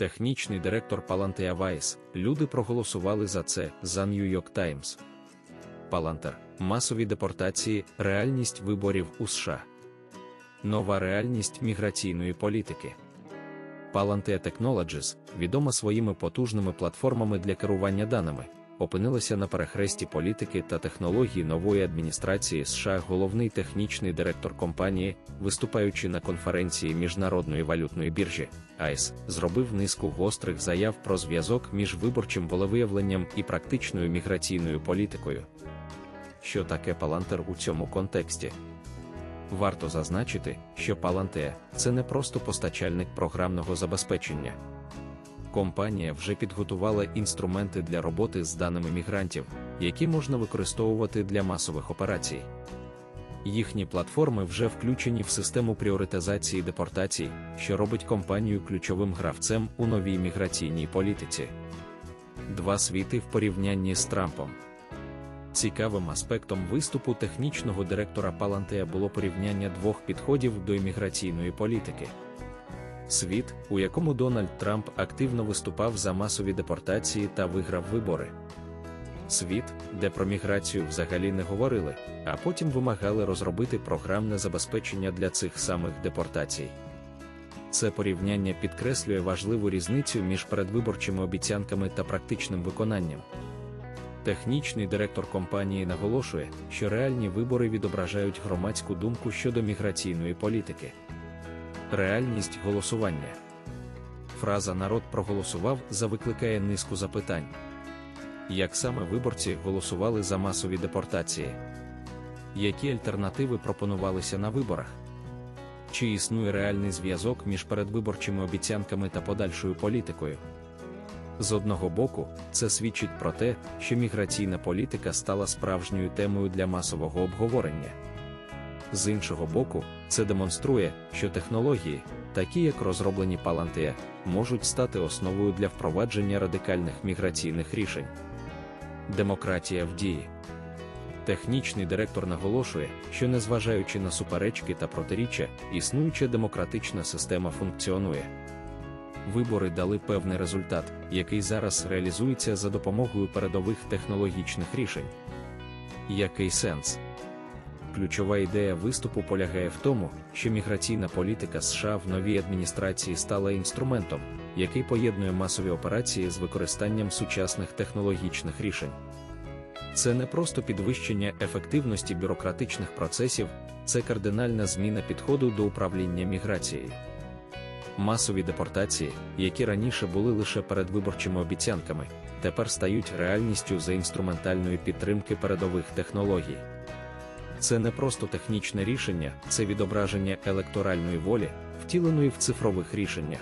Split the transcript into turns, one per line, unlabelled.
Технічний директор Palantir Вайс. Люди проголосували за це за New York Times. Palantir. масові депортації, реальність виборів у США. Нова реальність міграційної політики. Palantir Technologies, відома своїми потужними платформами для керування даними, опинилася на перехресті політики та технології нової адміністрації США. Головний технічний директор компанії, виступаючи на конференції Міжнародної валютної біржі, АЙС, зробив низку гострих заяв про зв'язок між виборчим волевиявленням і практичною міграційною політикою. Що таке Palantir у цьому контексті? Варто зазначити, що Palantir – це не просто постачальник програмного забезпечення. Компанія вже підготувала інструменти для роботи з даними мігрантів, які можна використовувати для масових операцій. Їхні платформи вже включені в систему пріоритизації депортацій, що робить компанію ключовим гравцем у новій міграційній політиці. Два світи в порівнянні з Трампом. Цікавим аспектом виступу технічного директора Палантея було порівняння двох підходів до імміграційної політики. Світ, у якому Дональд Трамп активно виступав за масові депортації та виграв вибори. Світ, де про міграцію взагалі не говорили, а потім вимагали розробити програмне забезпечення для цих самих депортацій. Це порівняння підкреслює важливу різницю між передвиборчими обіцянками та практичним виконанням. Технічний директор компанії наголошує, що реальні вибори відображають громадську думку щодо міграційної політики. Реальність голосування. Фраза народ проголосував за викликає низку запитань. Як саме виборці голосували за масові депортації? Які альтернативи пропонувалися на виборах? Чи існує реальний зв'язок між передвиборчими обіцянками та подальшою політикою? З одного боку, це свідчить про те, що міграційна політика стала справжньою темою для масового обговорення. З іншого боку, це демонструє, що технології, такі як розроблені Palantir, можуть стати основою для впровадження радикальних міграційних рішень. Демократія в дії. Технічний директор наголошує, що незважаючи на суперечки та протиріччя, існуюча демократична система функціонує. Вибори дали певний результат, який зараз реалізується за допомогою передових технологічних рішень. Який сенс? Ключова ідея виступу полягає в тому, що міграційна політика США в новій адміністрації стала інструментом, який поєднує масові операції з використанням сучасних технологічних рішень. Це не просто підвищення ефективності бюрократичних процесів, це кардинальна зміна підходу до управління міграцією. Масові депортації, які раніше були лише передвиборчими обіцянками, тепер стають реальністю за інструментальної підтримки передових технологій. Це не просто технічне рішення, це відображення електоральної волі, втіленої в цифрових рішеннях.